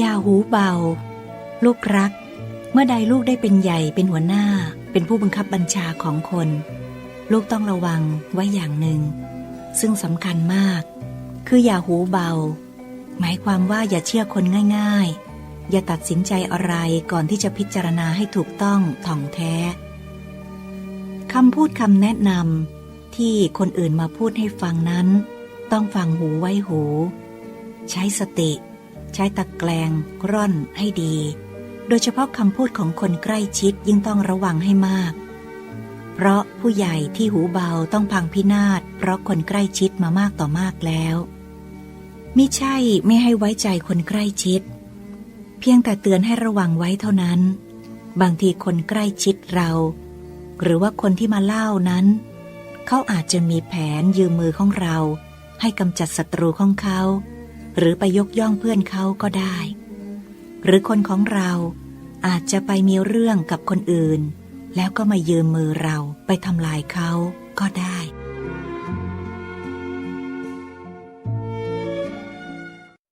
ยาหูเบา ลูกรัก เมื่อใดลูกได้เป็นใหญ่เป็นหัวหน้า เป็นผู้บังคับบัญชาของคน ลูกต้องระวังไว้อย่างหนึ่ง ซึ่งสำคัญมาก คืออย่าหูเบา หมายความว่าอย่าเชื่อคนง่าย ๆ อย่าตัดสินใจอะไรก่อนที่จะพิจารณาให้ถูกต้องถ่องแท้คำพูดคำแนะนำที่คนอื่นมาพูดให้ฟังนั้น ต้องฟังหูไว้หู ใช้สติ ช้ตะแกรงร่อนให้ดี โดยเฉพาะคำพูดของคนใกล้ชิดยิ่งต้องระวังให้มาก เพราะผู้ใหญ่ที่หูเบาต้องพังพินาศเพราะคนใกล้ชิดมามากต่อมากแล้วมิใช่ไม่ให้ไว้ใจคนใกล้ชิด เพียงแต่เตือนให้ระวังไว้เท่านั้น บางทีคนใกล้ชิดเรา หรือว่าคนที่มาเล่านั้น เขาอาจจะมีแผนยืมมือของเรา ให้กำจัดศัตรูของเขา หรือไปยกย่องเพื่อนเขาก็ได้ หรือคนของเราอาจจะไปมีเรื่องกับคนอื่น แล้วก็มายืมมือเราไปทำลายเขาก็ได้